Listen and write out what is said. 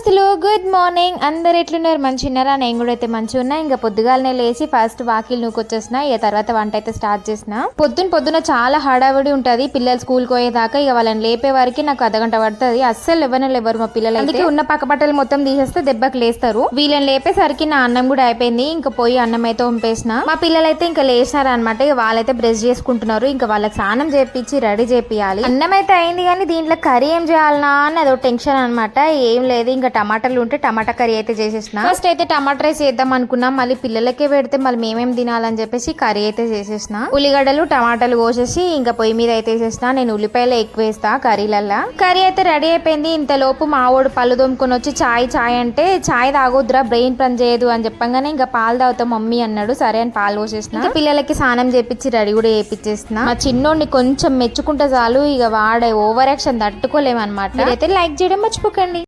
దోస్తులు good morning అందరు ఎట్లున్నారు? మంచి ఉన్నారా నేను కూడా అయితే మంచి ఉన్నా ఇంకా పొద్దుగాలనే లేచి ఫస్ట్ వాకిల్ నూకొచ్చేసిన. ఇక తర్వాత వంట అయితే స్టార్ట్ చేసిన. పొద్దున పొద్దున చాలా హడావిడి ఉంటది. పిల్లలు స్కూల్ పోయేదాకా ఇక వాళ్ళని లేపే వరకు నాకు అర్ధగంట పడుతుంది. అస్సలు ఎవరు లేవరు మా పిల్లలు అందుకే ఉన్న పక్క బట్టలు మొత్తం తీసేస్తే దెబ్బకి లేస్తారు. వీళ్ళని లేపేసరికి నా అన్నం కూడా అయిపోయింది. ఇంకా పోయి అన్నం అయితే వంపేసిన. మా పిల్లలైతే ఇంకా లేచినారు అనమాట ఇక వాళ్ళైతే బ్రష్ చేసుకుంటున్నారు. ఇంకా వాళ్ళకి స్నానం చేపించి రెడీ చేపియాలి. అన్నం అయితే అయింది కానీ దీంట్లో కర్రీ ఏం చేయాలనా? అని అదో టెన్షన్ అనమాట ఏం లేదు. ఇంకా టమాటాలు ఉంటే టమాటా కర్రీ అయితే చేసేసిన ఫస్ట్ అయితే టమాటా రైస్ చేద్దాం అనుకున్నాం మళ్ళీ పిల్లలకే పెడితే మళ్ళీ మేమేం తినాలని చెప్పేసి కర్రీ అయితే చేసేసిన ఉల్లిగడ్డలు టమాటాలు కోసేసి ఇంకా పొయ్యి మీద అయితే వేసేసిన నేను ఉల్లిపాయలు ఎక్కువ వేస్తా కర్రీలల్లా. కర్రీ అయితే రెడీ అయిపోయింది. ఇంతలోపు మావోడు పళ్ళు దొమ్ముకొని వచ్చి చాయ్ చాయ్ అంటే చాయ్ తాగొద్దురా బ్రెయిన్ పని చేయదు అని చెప్పంగానే ఇంకా పాలు తాగుతాం మమ్మీ అన్నాడు. సరే అని పాలు పోసేసిన పిల్లలకి స్నానం చేపించి రెడీ కూడా చేపించేసిన మా చిన్నోడిని కొంచెం మెచ్చుకుంటే చాలు. ఇక వాడే ఓవర్ యాక్షన్ తట్టుకోలేమన్నమాట. మీరైతే లైక్ చేయడం మర్చిపోకండి.